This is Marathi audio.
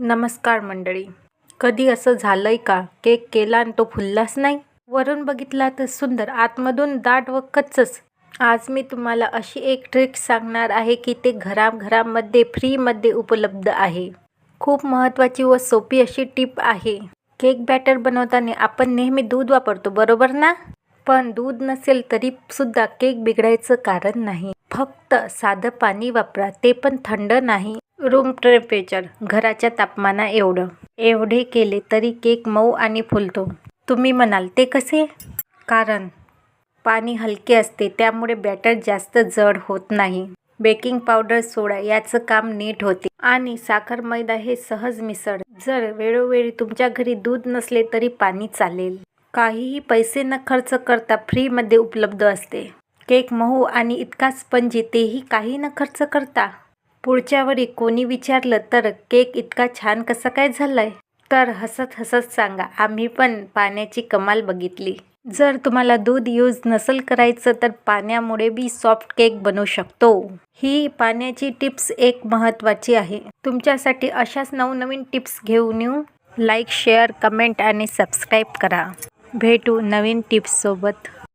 नमस्कार मंडळी. कधी असं झालंय का? केक केला आणि तो फुललाच नाही? वरून बघितला तर सुंदर आतमधून दाट व कच्चच. आज मी तुम्हाला अशी एक ट्रिक सांगणार आहे की ते घराघरामध्ये फ्रीमध्ये उपलब्ध आहे. खूप महत्त्वाची व सोपी अशी टीप आहे. केक बॅटर बनवताना आपण नेहमी दूध वापरतो बरोबर ना? पण दूध नसेल तरी सुद्धा केक बिघडायचं कारण नाही. फक्त साधं पाणी वापरा ते पण थंड नाही. रूम टेम्परेचर घराच्या तापमाना एवढं. एवढे केले तरी केक मऊ आणि फुलतो. तुम्ही म्हणाल ते कसे? कारण पाणी हलके असते त्यामुळे बॅटर जास्त जड होत नाही. बेकिंग पावडर सोडा याचं काम नीट होते. आणि साखर मैदा हे सहज मिसळ. जर वेळोवेळी तुमच्या घरी दूध नसले तरी पाणी चालेल. काहीही पैसे न खर्च करता फ्रीमध्ये उपलब्ध असते. केक मऊ आणि इतका स्पंजी तेही काही न खर्च करता. पुढच्या वेळी कोणी विचारलं तर केक इतका छान कसा काय झालाय? तर हसत हसत सांगा आम्ही पण पाण्याची कमाल बघितली. जर तुम्हाला दूध यूज नसेल करायचं तर पाण्यामुळे बी सॉफ्ट केक बनवू शकतो. ही पाण्याची टिप्स एक महत्त्वाची आहे. तुमच्यासाठी अशाच नवनवीन टिप्स घेऊन येऊ. लाईक शेअर कमेंट आणि सबस्क्राईब करा. भेटू नवीन टिप्ससोबत